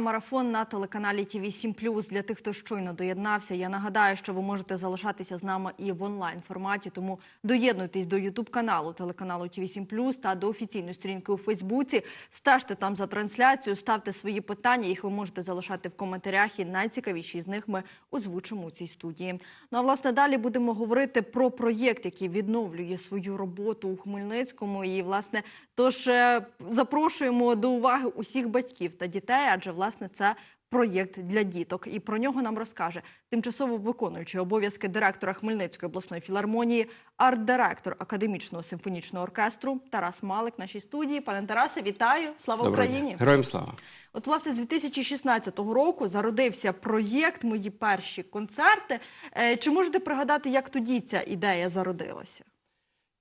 Марафон на телеканалі ТВ 7 Для тих, хто щойно доєднався. Я нагадаю, що ви можете залишатися з нами і в онлайн форматі. Тому доєднуйтесь до Ютуб каналу телеканалу ТВ 7 та до офіційної сторінки у Фейсбуці. Стежте там за трансляцією, ставте свої питання. Їх ви можете залишати в коментарях. І найцікавіші з них ми озвучимо у цій студії. Ну а власне далі будемо говорити про проєкт, який відновлює свою роботу у Хмельницькому. І власне, тож е, запрошуємо до уваги усіх батьків та дітей, адже власне це проєкт для діток. І про нього нам розкаже тимчасово виконуючий обов'язки директора Хмельницької обласної філармонії, арт-директор академічного симфонічного оркестру Тарас Малик нашій студії. Пане Тарасе, вітаю! Слава Доброго Україні! дня. Героям слава. От, власне, з 2016 року зародився проєкт Мої перші концерти. Е, Чи можете пригадати, як тоді ця ідея зародилася?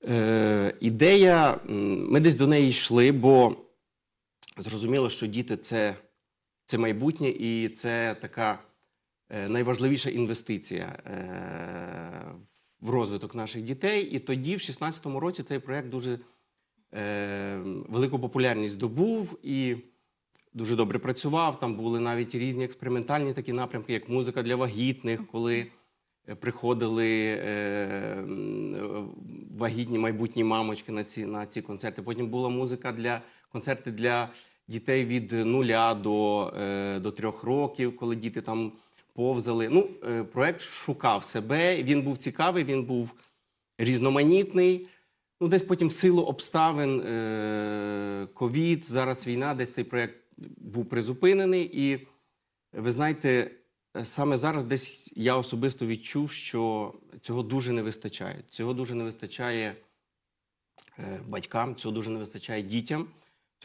Е, ідея, ми десь до неї йшли, бо зрозуміло, що діти це, це майбутнє і це така е, найважливіша інвестиція е, в розвиток наших дітей. І тоді, в 2016 році, цей проєкт дуже е, велику популярність здобув і дуже добре працював. Там були навіть різні експериментальні такі напрямки, як музика для вагітних, коли приходили вагітні майбутні мамочки на ці, на ці концерти. Потім була музика для концерти для дітей від нуля до, е, до трьох років, коли діти там повзали. Ну, е, проект шукав себе. Він був цікавий, він був різноманітний. Ну, десь потім в силу обставин е, ковід, зараз війна, десь цей проект був призупинений. І ви знаєте, саме зараз десь я особисто відчув, що цього дуже не вистачає. Цього дуже не вистачає батькам, цього дуже не вистачає дітям,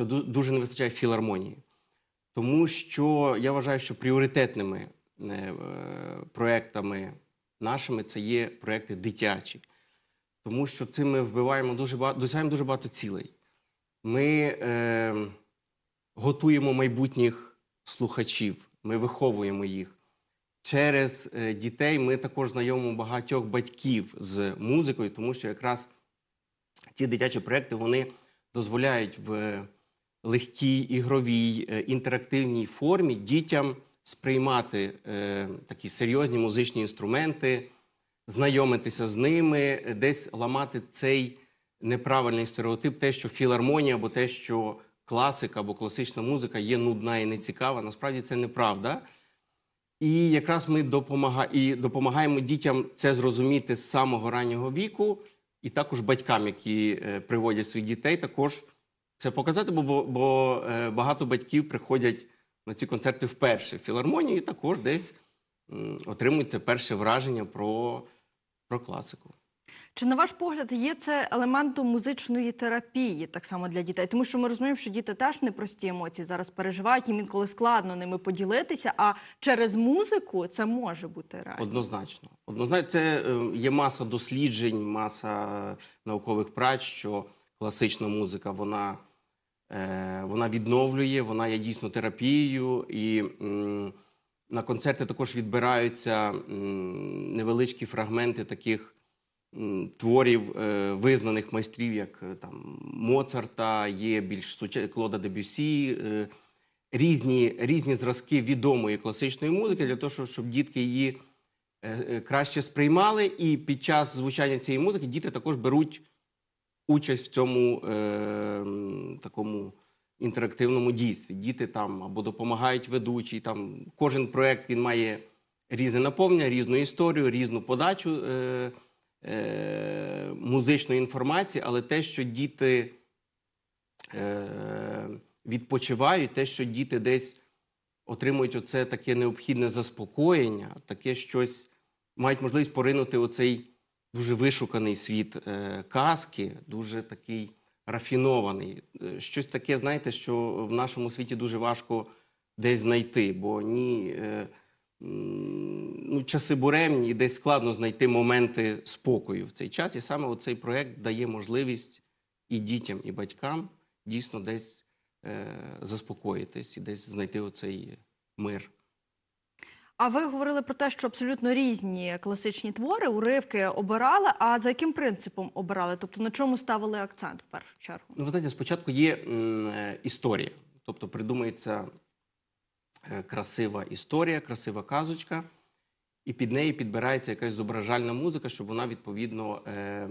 ду- дуже не вистачає філармонії. Тому що я вважаю, що пріоритетними е, проектами нашими це є проекти дитячі. Тому що цим ми вбиваємо дуже багато, досягаємо дуже багато цілей. Ми е, готуємо майбутніх слухачів, ми виховуємо їх. Через е, дітей ми також знайомимо багатьох батьків з музикою, тому що якраз ці дитячі проекти вони дозволяють в легкій, ігровій, е, інтерактивній формі дітям сприймати е, такі серйозні музичні інструменти, знайомитися з ними, десь ламати цей неправильний стереотип, те, що філармонія або те, що класика або класична музика є нудна і нецікава. Насправді це неправда. І якраз ми допомага... і допомагаємо дітям це зрозуміти з самого раннього віку, і також батькам, які е, приводять своїх дітей, також це показати, бо, бо, бо е, багато батьків приходять на ці концерти вперше в філармонію і також десь отримують те перше враження про, про класику. Чи на ваш погляд є це елементом музичної терапії, так само для дітей? Тому що ми розуміємо, що діти теж непрості емоції зараз переживають, їм інколи складно ними поділитися, а через музику це може бути реально. Однозначно. Однозначно, це е, є маса досліджень, маса наукових праць, що класична музика вона, вона відновлює, вона є дійсно терапією. І на концерти також відбираються невеличкі фрагменти таких творів е, визнаних майстрів, як е, там Моцарта, є більш суча... Клода Дебюсі. Е, різні, різні зразки відомої класичної музики для того, щоб, дітки її е, е, краще сприймали. І під час звучання цієї музики діти також беруть участь в цьому е, такому інтерактивному дійстві. Діти там або допомагають ведучій. Там кожен проект він має різне наповнення, різну історію, різну подачу е, е, музичної інформації, але те, що діти е, відпочивають, те, що діти десь отримують оце таке необхідне заспокоєння, таке щось мають можливість поринути у цей дуже вишуканий світ е, казки, дуже такий рафінований. Е, Щось таке, знаєте, що в нашому світі дуже важко десь знайти, бо ні. Е, Ну, часи буремні, і десь складно знайти моменти спокою в цей час. І саме цей проєкт дає можливість і дітям, і батькам дійсно десь заспокоїтись і десь знайти оцей мир. А ви говорили про те, що абсолютно різні класичні твори, уривки обирали. А за яким принципом обирали? Тобто на чому ставили акцент в першу чергу? Ну, ви знаєте, спочатку є м, е, історія, тобто придумується е, красива історія, красива казочка, і під неї підбирається якась зображальна музика, щоб вона відповідно е,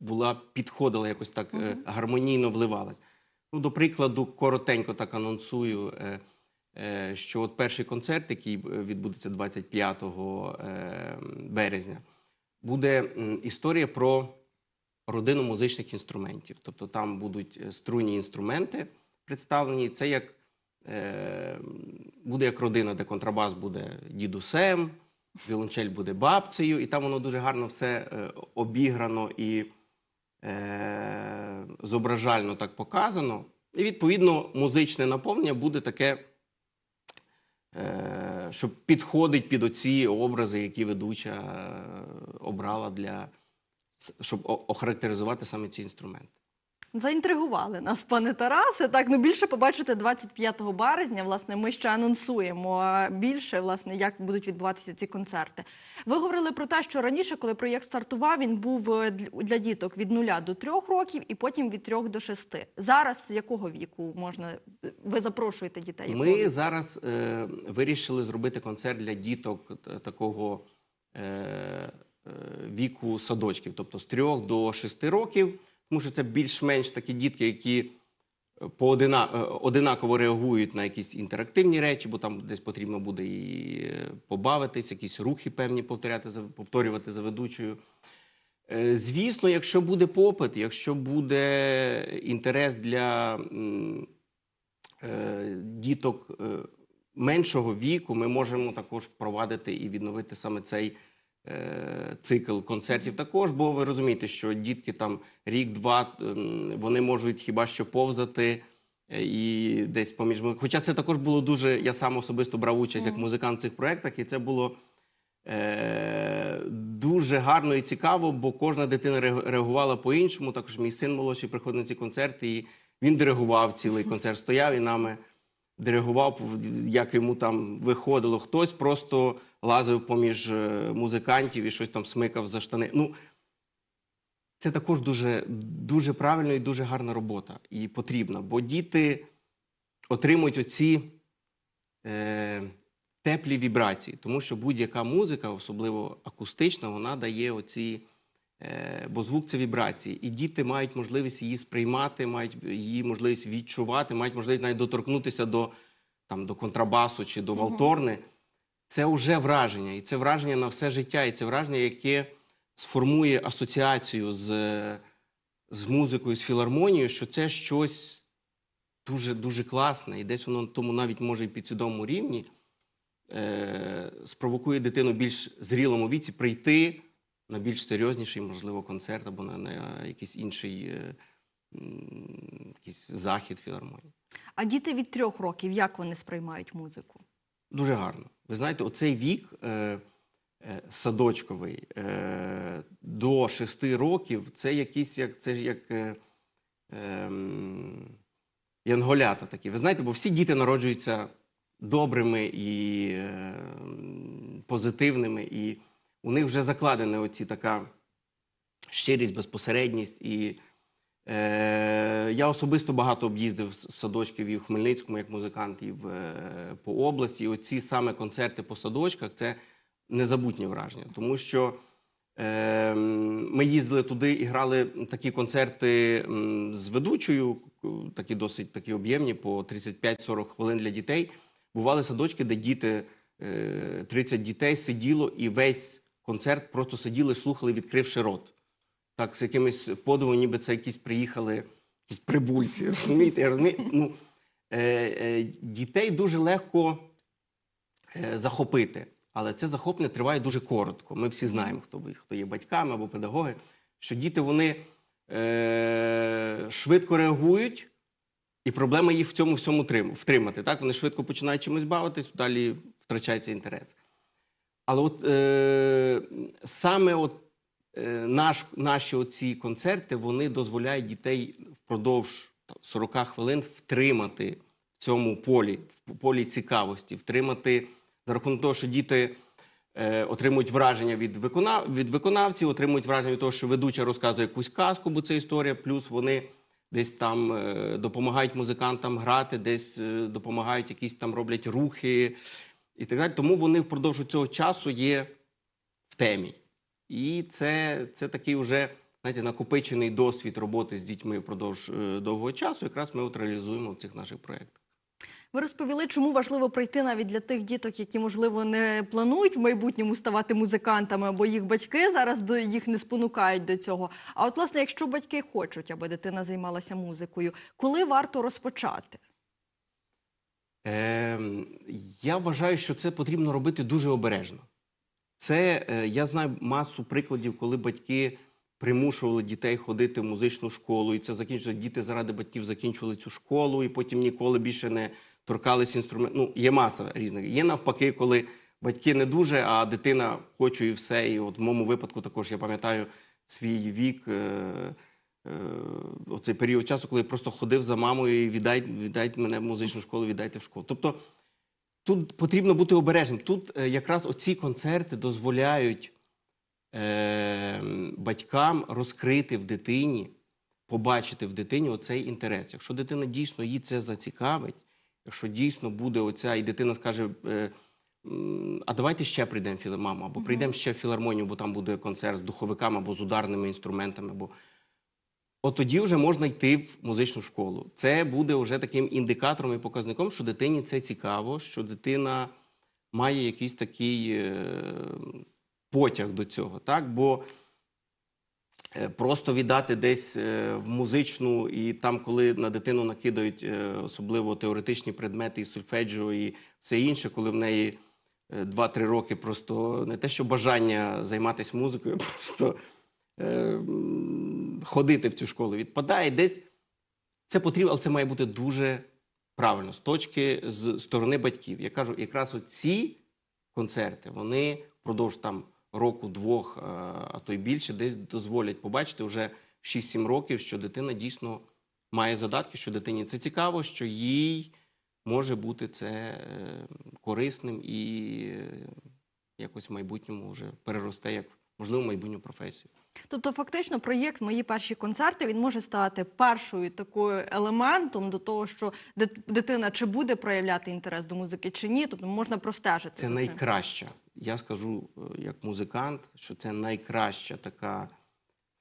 була підходила якось так е, гармонійно вливалась. Ну, до прикладу, коротенько так анонсую, е, що от перший концерт, який е, відбудеться 25 е, березня, буде історія про родину музичних інструментів. Тобто там будуть е, струнні інструменти представлені. Це як е, буде як родина, де контрабас буде дідусем, віолончель буде бабцею, і там воно дуже гарно все е, обіграно і е, зображально так показано. І відповідно музичне наповнення буде таке, е, що підходить під оці образи, які ведуча е, обрала для щоб охарактеризувати саме ці інструменти. Заінтригували нас, пане Тарасе. Так, ну більше побачите 25 березня. Власне, ми ще анонсуємо більше, власне, як будуть відбуватися ці концерти. Ви говорили про те, що раніше, коли проєкт стартував, він був е, для діток від 0 до 3 років і потім від 3 до 6. Зараз з якого віку можна ви запрошуєте дітей? Ми віку? зараз е, вирішили зробити концерт для діток такого е, е, віку садочків, тобто з 3 до 6 років, тому що це більш-менш такі дітки, які поодина, е, одинаково реагують на якісь інтерактивні речі, бо там десь потрібно буде і е, побавитись, якісь рухи певні повторяти, повторювати за ведучою. Е, Звісно, якщо буде попит, якщо буде інтерес для е, діток е, меншого віку, ми можемо також впровадити і відновити саме цей е, цикл концертів. Також, бо ви розумієте, що дітки там рік-два вони можуть хіба що повзати. е, І десь поміж хоча це також було дуже. Я сам особисто брав участь як музикант в цих проєктах, і це було е, дуже гарно і цікаво, бо кожна дитина реагувала по-іншому. Також мій син молодший приходив на ці концерти, і він диригував цілий концерт, стояв і нами диригував, як йому там виходило. Хтось просто лазив поміж е, музикантів і щось там смикав за штани. Ну, це також дуже, дуже правильно і дуже гарна робота і потрібна, бо діти отримують оці е, теплі вібрації, тому що будь-яка музика, особливо акустична, вона дає оці. Е, бо звук це вібрації, і діти мають можливість її сприймати, мають її можливість відчувати, мають можливість навіть доторкнутися до, там, до контрабасу чи до валторни. Це вже враження, і це враження на все життя, і це враження, яке сформує асоціацію з, з музикою, з філармонією, що це щось дуже дуже класне, і десь воно тому навіть може і підсвідомому рівні е, спровокує дитину більш зрілому віці прийти на більш серйозніший, можливо, концерт або на, на якийсь інший е, якийсь захід філармонії. А діти від 3 років як вони сприймають музику? Дуже гарно. Ви знаєте, оцей вік е, е, садочковий е, до 6 років це якісь як це ж як е, ем, янголята такі. Ви знаєте, бо всі діти народжуються добрими і е, позитивними, і у них вже закладена оці така щирість, безпосередність. І е, я особисто багато об'їздив з садочків і в Хмельницькому як музикант, і в, е, по області. І оці саме концерти по садочках це незабутнє враження, тому що. Е, Ми їздили туди і грали такі концерти з ведучою, такі досить такі об'ємні, по 35-40 хвилин для дітей. Бували садочки, де діти, е, 30 дітей сиділо і весь концерт просто сиділи, слухали, відкривши рот. Так, з якимось подивом, ніби це якісь приїхали, якісь прибульці. Розумієте? Розумію? Ну, е, е, дітей дуже легко е, захопити. Але це захоплення триває дуже коротко. Ми всі знаємо, хто, хто є батьками або педагоги, що діти вони е, швидко реагують, і проблема їх в цьому всьому втримати. Так? Вони швидко починають чимось бавитись, далі втрачається інтерес. Але от е, саме от, е, наш, наші оці концерти вони дозволяють дітей впродовж там, 40 хвилин втримати в цьому полі, в полі цікавості, втримати за рахунок того, що діти е, отримують враження від, виконав, від виконавців, отримують враження від того, що ведуча розказує якусь казку, бо це історія, плюс вони десь там е, допомагають музикантам грати, десь е, допомагають якісь там роблять рухи і так далі. Тому вони впродовж цього часу є в темі. І це, це такий вже знаєте, накопичений досвід роботи з дітьми впродовж е, довгого часу. Якраз ми от реалізуємо в цих наших проєктах. Ви розповіли, чому важливо прийти навіть для тих діток, які можливо не планують в майбутньому ставати музикантами, або їх батьки зараз до їх не спонукають до цього. А от, власне, якщо батьки хочуть, аби дитина займалася музикою, коли варто розпочати? Е, я вважаю, що це потрібно робити дуже обережно. Це е, я знаю масу прикладів, коли батьки примушували дітей ходити в музичну школу, і це закінчилося. Діти заради батьків закінчували цю школу, і потім ніколи більше не торкались інструментів. Ну, є маса різних. Є навпаки, коли батьки не дуже, а дитина хоче і все. І от в моєму випадку також я пам'ятаю свій вік. Е, оцей період часу, коли я просто ходив за мамою і віддай, віддайте мене в музичну школу, віддайте в школу. Тобто тут потрібно бути обережним. Тут е, якраз оці концерти дозволяють е, батькам розкрити в дитині, побачити в дитині оцей інтерес. Якщо дитина дійсно її це зацікавить, якщо дійсно буде оця, і дитина скаже. Е, а давайте ще прийдемо філармаму, або прийдемо ще в філармонію, бо там буде концерт з духовиками або з ударними інструментами. Або... От тоді вже можна йти в музичну школу. Це буде вже таким індикатором і показником, що дитині це цікаво, що дитина має якийсь такий е, потяг до цього. Так? Бо е, просто віддати десь е, в музичну, і там, коли на дитину накидають особливо теоретичні предмети і сольфеджіо, і все інше, коли в неї е, 2-3 роки просто не те, що бажання займатися музикою, просто ходити в цю школу відпадає. Десь це потрібно, але це має бути дуже правильно з точки з сторони батьків. Я кажу, якраз ці концерти вони впродовж там року-двох, е, а то й більше, десь дозволять побачити вже в 6-7 років, що дитина дійсно має задатки, що дитині це цікаво, що їй може бути це е, корисним і е, якось в майбутньому вже переросте як можливо майбутню професію. Тобто, фактично, проєкт Мої перші концерти він може стати першою такою елементом до того, що дитина чи буде проявляти інтерес до музики, чи ні. Тобто можна простежити Це за найкраща. Я скажу е, як музикант, що це найкраща така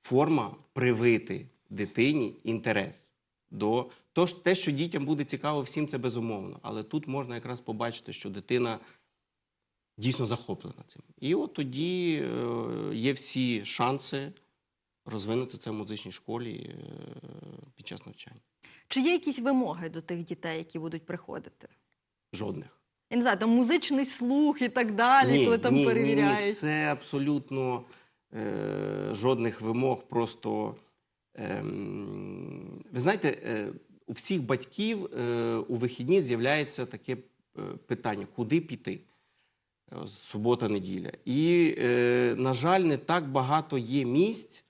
форма привити дитині інтерес до Тож те, що дітям буде цікаво, всім це безумовно. Але тут можна якраз побачити, що дитина дійсно захоплена цим. І от тоді е, є всі шанси розвинути це в музичній школі е, під час навчання. Чи є якісь вимоги до тих дітей, які будуть приходити? Жодних. Я не знаю, там музичний слух і так далі, коли там ні, перевіряють. Ні, це абсолютно е, жодних вимог. Просто ем, ви знаєте, е, у всіх батьків е, у вихідні з'являється таке е, питання: куди піти? Е, Субота, неділя. І, е, на жаль, не так багато є місць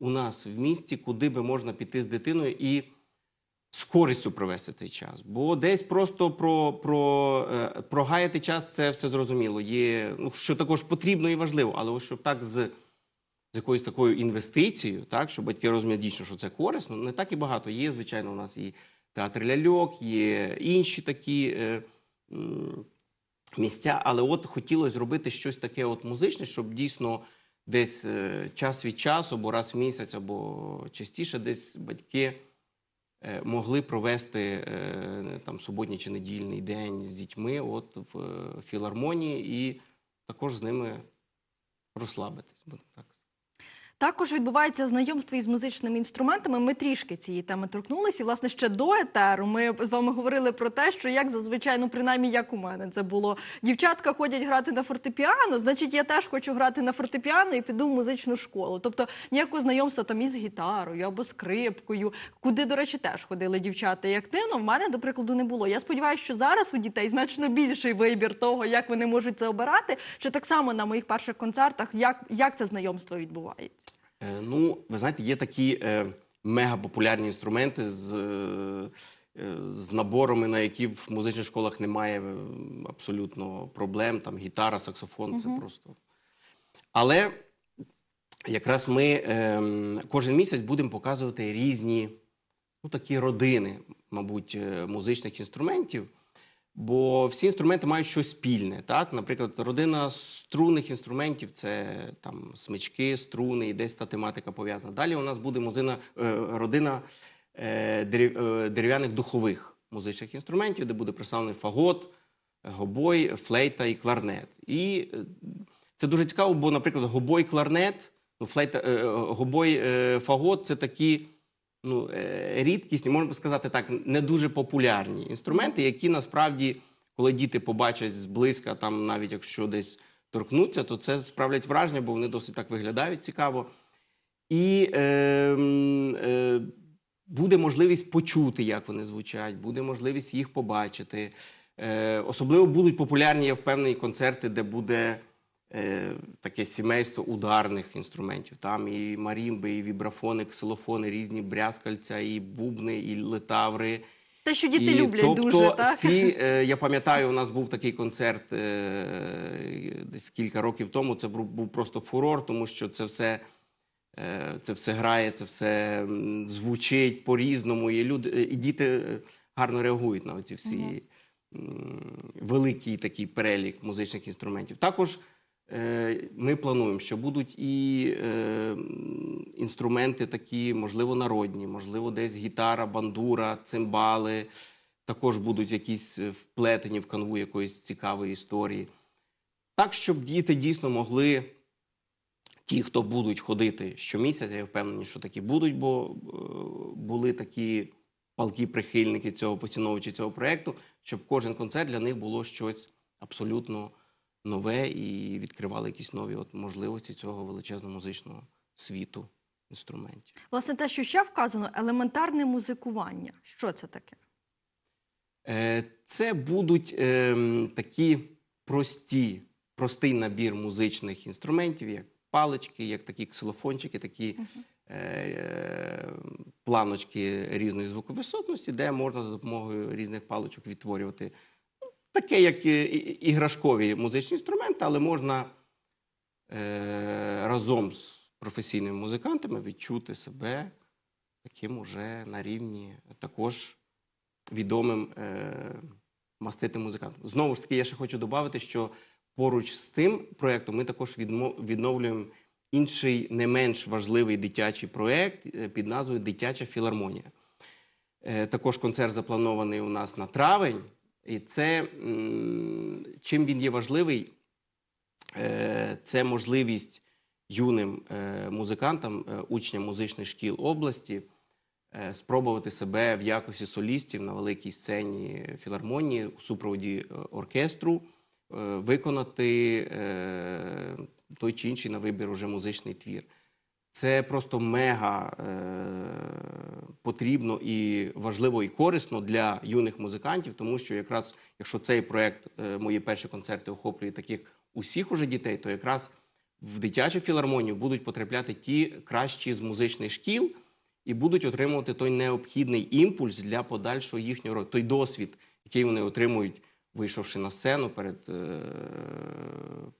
у нас в місті, куди би можна піти з дитиною і з користю провести цей час. Бо десь просто про, про, е, прогаяти час це все зрозуміло. Є, ну, що також потрібно і важливо, але ось щоб так з, з якоюсь такою інвестицією, так, щоб батьки розуміли дійсно, що це корисно, не так і багато. Є, звичайно, у нас і театр ляльок, є інші такі. Е, Місця, але от хотілося зробити щось таке от музичне, щоб дійсно десь е, час від часу, або раз в місяць, або частіше, десь батьки е, могли провести е, там суботній чи недільний день з дітьми от в філармонії і також з ними розслабитись. будемо так. Також відбувається знайомство із музичними інструментами. Ми трішки цієї теми торкнулися. І, власне, ще до етеру ми з вами говорили про те, що як зазвичай, ну принаймні як у мене це було. Дівчатка ходять грати на фортепіано, значить, я теж хочу грати на фортепіано і піду в музичну школу. Тобто ніякого знайомства там із гітарою або скрипкою, куди, до речі, теж ходили дівчата і активно. В мене, до прикладу, не було. Я сподіваюся, що зараз у дітей значно більший вибір того, як вони можуть це обирати. Чи так само на моїх перших концертах, як, як це знайомство відбувається? Е, Ну, ви знаєте, є такі е, мегапопулярні інструменти з, е, з наборами, на які в музичних школах немає абсолютно проблем. Там гітара, саксофон це просто. Але якраз ми кожен місяць будемо показувати різні ну, такі родини, мабуть, музичних інструментів. Бо всі інструменти мають щось спільне. Так? Наприклад, родина струнних інструментів це там смички, струни, і десь та тематика пов'язана. Далі у нас буде музина, е, родина е, е, дерев'яних духових музичних інструментів, де буде представлений фагот, гобой, флейта і кларнет. І це дуже цікаво, бо, наприклад, гобой, кларнет, ну, флейта, гобой, фагот це такі ну, е, рідкісні, можна сказати так, не дуже популярні інструменти, які насправді, коли діти побачать зблизька, там навіть якщо десь торкнуться, то це справлять враження, бо вони досить так виглядають цікаво. І е, е, буде можливість почути, як вони звучать, буде можливість їх побачити. Е, особливо будуть популярні, я впевнений, концерти, де буде таке сімейство ударних інструментів. Там і марімби, і вібрафони, ксилофони, різні брязкальця, і бубни, і летаври. Те, що діти І, люблять тобто, дуже, так? Ці, е, я пам'ятаю, у нас був такий концерт е, десь кілька років тому. Це був, був просто фурор, тому що це все, е, це все грає, це все звучить по-різному. І, люди, і діти е, гарно реагують на ці всі м, великий такий перелік музичних інструментів. Також е, ми плануємо, що будуть і е, інструменти такі, можливо, народні, можливо, десь гітара, бандура, цимбали. Також будуть якісь е, вплетені в канву якоїсь цікавої історії. Так, щоб діти дійсно могли, ті, хто будуть ходити щомісяця, я впевнений, що такі будуть, бо е, були такі палкі прихильники цього поціновувачі цього проєкту, щоб кожен концерт для них було щось абсолютно нове і відкривали якісь нові от можливості цього величезного музичного світу інструментів. Власне, те, що ще вказано, елементарне музикування. Що це таке? Е, Це будуть ем, такі прості, простий набір музичних інструментів, як палички, як такі ксилофончики, такі е, е, планочки різної звуковисотності, де можна за допомогою різних паличок відтворювати таке, як іграшкові музичні інструменти, але можна е, разом з професійними музикантами відчути себе таким уже на рівні також відомим е, маститим музикантом. Знову ж таки, я ще хочу додати, що поруч з цим проєктом ми також відновлюємо інший не менш важливий дитячий проєкт е, під назвою Дитяча філармонія. Е, Також концерт запланований у нас на травень. І це чим він є важливий, Е, це можливість юним е, музикантам, е, учням музичних шкіл області спробувати себе в якості солістів на великій сцені філармонії у супроводі оркестру, виконати той чи інший на вибір уже музичний твір. Це просто мега е, потрібно і важливо і корисно для юних музикантів, тому що якраз якщо цей проект е, мої перші концерти охоплює таких усіх уже дітей, то якраз в дитячу філармонію будуть потрапляти ті кращі з музичних шкіл і будуть отримувати той необхідний імпульс для подальшого їхнього той досвід, який вони отримують, вийшовши на сцену перед е,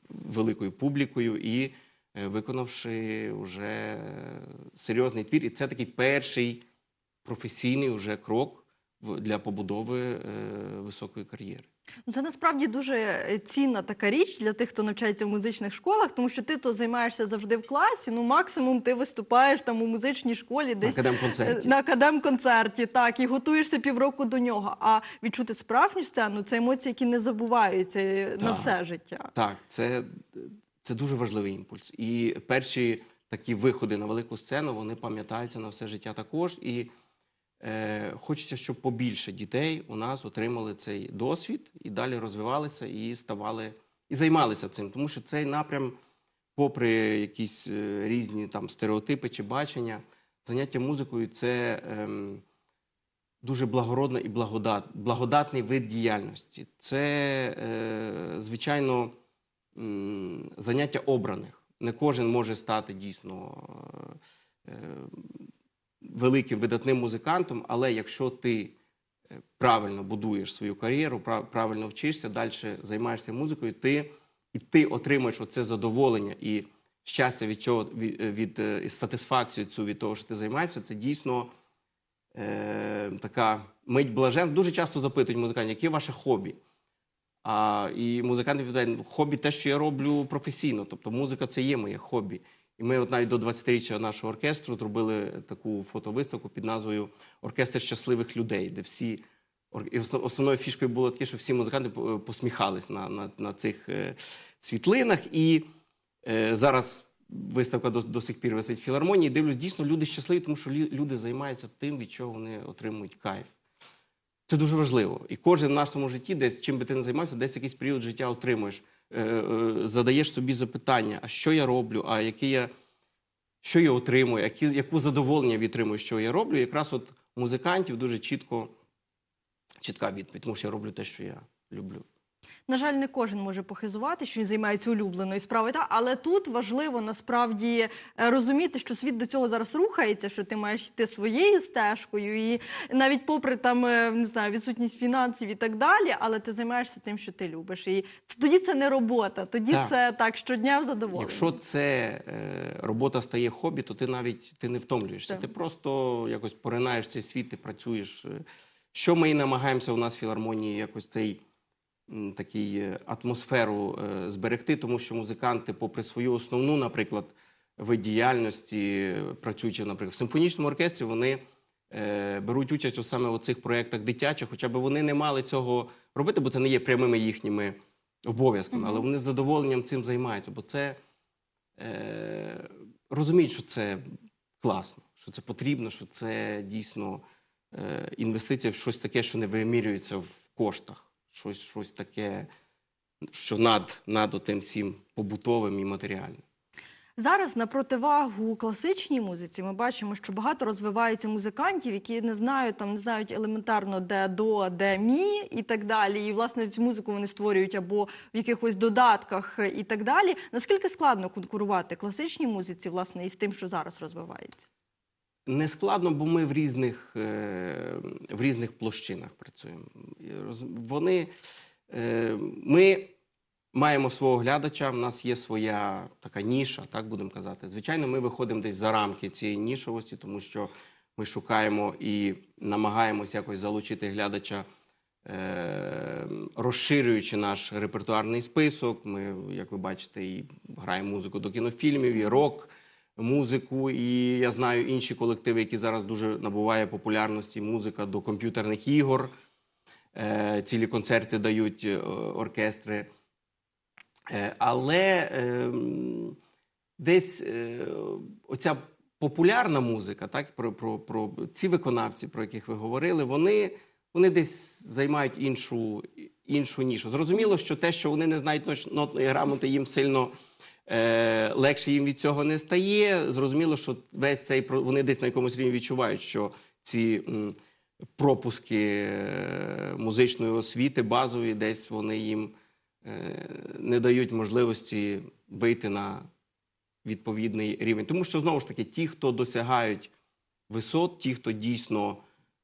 великою публікою і виконавши вже серйозний твір. І це такий перший професійний уже крок для побудови е, високої кар'єри. Ну, Це насправді дуже е, цінна така річ для тих, хто навчається в музичних школах, тому що ти то займаєшся завжди в класі. Ну, максимум ти виступаєш там у музичній школі, десь академконцерті. е, на академконцерті, так, і готуєшся півроку до нього. А відчути справжню сцену це емоції, які не забуваються е, на все життя. Так, це, це дуже важливий імпульс. І перші такі виходи на велику сцену вони пам'ятаються на все життя також. І е, хочеться, щоб побільше дітей у нас отримали цей досвід і далі розвивалися і ставали і займалися цим. Тому що цей напрям, попри якісь е, різні там стереотипи чи бачення, заняття музикою це. ем, дуже благородна і благодат, благодатний вид діяльності. Це, е, звичайно, заняття обраних. Не кожен може стати дійсно е, е, великим видатним музикантом, але якщо ти е, правильно будуєш свою кар'єру, правильно вчишся, далі займаєшся музикою, ти, і ти отримуєш оце задоволення і щастя від цього, від, від, е, і сатисфакцію цю від того, що ти займаєшся, це дійсно е, така мить блажен. Дуже часто запитують музикантів, яке ваше хобі? А, і музиканти відповідають, «Ну, хобі те, що я роблю професійно. Тобто музика це є моє хобі. І ми от навіть до 20-річчя нашого оркестру зробили таку фотовиставку під назвою Оркестр щасливих людей, де всі і основною фішкою було таке, що всі музиканти по- посміхались на, на, на цих е, світлинах. І е, зараз виставка до, до сих пір висить в філармонії. Дивлюсь, дійсно люди щасливі, тому що люди займаються тим, від чого вони отримують кайф. Це дуже важливо. І кожен в нашому житті, десь чим би ти не займався, десь якийсь період життя отримуєш, е, е, задаєш собі запитання, а що я роблю, а які я, що я отримую, які, яку задоволення відтримую, що я роблю. І якраз от музикантів дуже чітко, чітка відповідь, тому що я роблю те, що я люблю. На жаль, не кожен може похизувати, що він займається улюбленою справою. Та але тут важливо насправді е, розуміти, що світ до цього зараз рухається, що ти маєш йти своєю стежкою, і навіть попри там е, не знаю відсутність фінансів і так далі, але ти займаєшся тим, що ти любиш. І тоді це не робота, тоді Так. це так щодня в задоволення. Якщо це е, робота стає хобі, то ти навіть ти не втомлюєшся. Так. Ти просто якось поринаєш цей світ, ти працюєш. Що ми і намагаємося у нас в філармонії якось цей такий е, атмосферу е, зберегти, тому що музиканти, попри свою основну, наприклад, вид діяльності, працюючи, наприклад, в симфонічному оркестрі, вони е, беруть участь у саме у цих проєктах дитячих, хоча б вони не мали цього робити, бо це не є прямими їхніми обов'язками, але вони з задоволенням цим займаються, бо це розуміють, що це класно, що це потрібно, що це дійсно інвестиція в щось таке, що не вимірюється в коштах, щось, щось таке, що над, над тим всім побутовим і матеріальним. Зараз на противагу класичній музиці ми бачимо, що багато розвивається музикантів, які не знають там, не знають елементарно де до, де мі і так далі. І власне цю музику вони створюють або в якихось додатках і так далі. Наскільки складно конкурувати класичній музиці, власне, із тим, що зараз розвивається? Не складно, бо ми в різних, е, в різних площинах працюємо. Вони, е, ми маємо свого глядача, в нас є своя така ніша, так будемо казати. Звичайно, ми виходимо десь за рамки цієї нішовості, тому що ми шукаємо і намагаємось якось залучити глядача, е, розширюючи наш репертуарний список. Ми, як ви бачите, і граємо музику до кінофільмів, і рок музику, і я знаю інші колективи, які зараз дуже набуває популярності. Музика до комп'ютерних ігор. Е, цілі концерти дають е, оркестри. Е, але е, десь оця популярна музика, так, про, про, про ці виконавці, про яких ви говорили, вони, вони десь займають іншу, іншу нішу. Зрозуміло, що те, що вони не знають нотної грамоти, їм сильно легше їм від цього не стає. Зрозуміло, що весь цей вони десь на якомусь рівні відчувають, що ці пропуски е, музичної освіти базові, десь вони їм е, не дають можливості вийти на відповідний рівень. Тому що знову ж таки, ті, хто досягають висот, ті, хто дійсно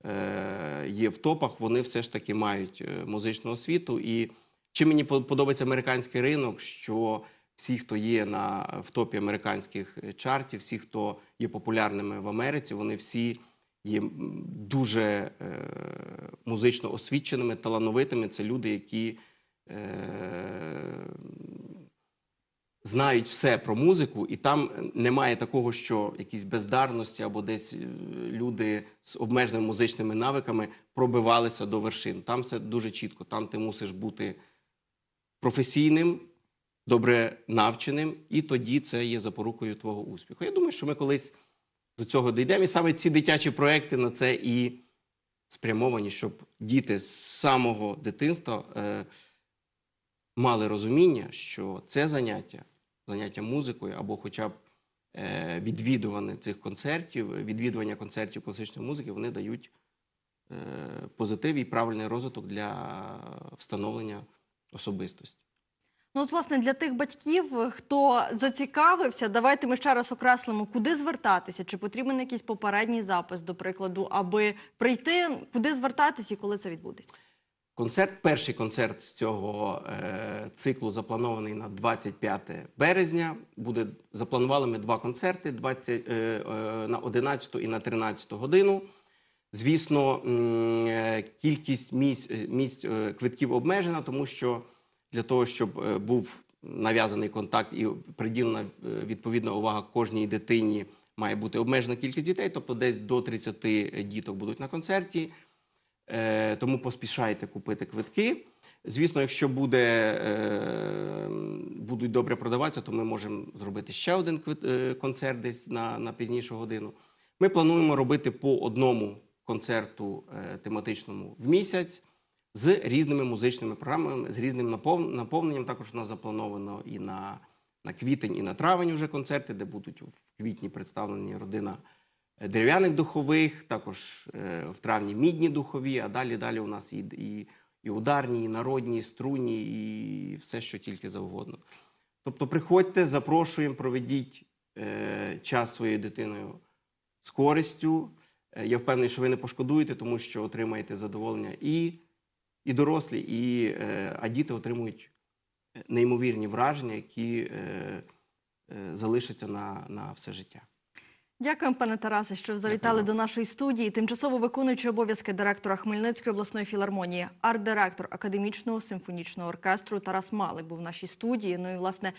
е, є в топах, вони все ж таки мають е, музичну освіту. І чим мені по- подобається американський ринок, що всі, хто є на, в топі американських е, чартів, всі, хто є популярними в Америці, вони всі є дуже е, музично освіченими, талановитими. Це люди, які е, знають все про музику, і там немає такого, що якісь бездарності або десь е, люди з обмеженими музичними навиками пробивалися до вершин. Там все дуже чітко. Там ти мусиш бути професійним, добре навченим, і тоді це є запорукою твого успіху. Я думаю, що ми колись до цього дійдемо. І саме ці дитячі проекти на це і спрямовані, щоб діти з самого дитинства е, мали розуміння, що це заняття, заняття музикою або хоча б е, відвідування цих концертів, відвідування концертів класичної музики, вони дають е, позитив і правильний розвиток для встановлення особистості. Ну, от, власне, для тих батьків, хто зацікавився, давайте ми ще раз окреслимо, куди звертатися, чи потрібен якийсь попередній запис, до прикладу, аби прийти, куди звертатися і коли це відбудеться. Концерт, перший концерт з цього е, циклу запланований на 25 березня. Буде запланували ми два концерти 20, е, е, на 11 і на 13 годину. Звісно, е, кількість місць, е, місць е, квитків обмежена, тому що для того, щоб е, був нав'язаний контакт і приділена е, відповідна увага кожній дитині, має бути обмежена кількість дітей, тобто десь до 30 діток будуть на концерті. Е, Тому поспішайте купити квитки. Звісно, якщо буде, будуть добре продаватися, то ми можемо зробити ще один концерт десь на, на пізнішу годину. Ми плануємо робити по одному концерту тематичному в місяць з різними музичними програмами, з різним напов- наповненням. Також у нас заплановано і на, на квітень, і на травень вже концерти, де будуть в квітні представлені родина е, дерев'яних духових, також е, в травні мідні духові, а далі далі у нас і, і, і ударні, і народні, і струнні, і все, що тільки завгодно. Тобто приходьте, запрошуємо, проведіть е, час своєю дитиною з користю. Я впевнений, що ви не пошкодуєте, тому що отримаєте задоволення і, і дорослі, і, е, а діти отримують е, неймовірні враження, які е, е, залишаться на, на все життя. Дякуємо, пане Тарасе, що завітали Дякую до нашої студії. Тимчасово виконуючий обов'язки директора Хмельницької обласної філармонії, арт-директор академічного симфонічного оркестру Тарас Малик був в нашій студії. Ну і власне